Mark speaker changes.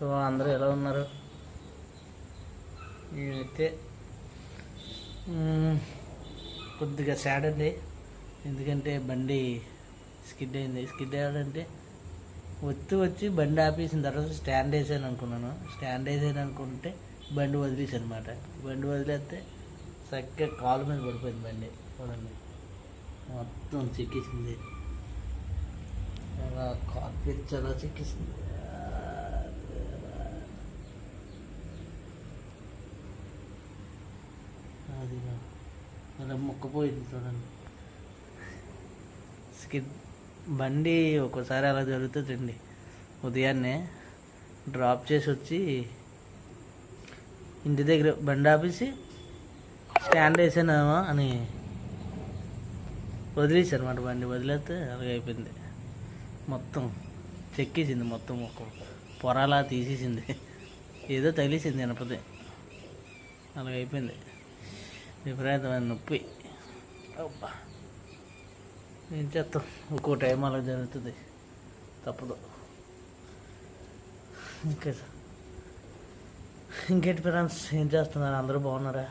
Speaker 1: So అందరూ ఎలా ఉన్నారు? నేనైతే కొద్దిగా సాడ్ అండి. ఎందుకంటే బండి స్కిడ్ అయింది. స్కిడ్ అయ్యాడంటే వచ్చి వచ్చి బండి ఆపేసిన తర్వాత స్టాండ్ వేసాను అనుకున్నాను. స్టాండ్ వేసాను అనుకుంటే బండి వదిలేసి అనమాట బండి వదిలేస్తే చక్కగా కాలు మీద పడిపోయింది బండి. చూడండి. మొత్తం చెక్కేసింది. అలా కార్పెట్ చాలా చెక్కేసింది. అది అలా మొక్కపోయింది చూడండి. స్కిడ్ బండి ఒక్కోసారి అలా జరుగుతుందండి ఉదయాన్నే డ్రాప్ చేసి వచ్చి ఇంటి దగ్గర బండి ఆపేసి స్టాండ్ వేసానేమో అని వదిలేసాను అనమాట బండి. వదిలేస్తే అలాగే అయిపోయింది. మొత్తం చెక్కేసింది మొత్తం ఒక పొరలా తీసేసింది. ఏదో తగిలేసింది అనపదే అలాగైపోయింది విపరీతమైన నొప్పి. అబ్బా! ఏం చేస్తాం? ఒక్కో టైం అలా జరుగుతుంది. తప్పదు. ఇంకా ఇంకేంటి ఫ్రెండ్స్ ఏం చేస్తున్నారు? అందరూ బాగున్నారా?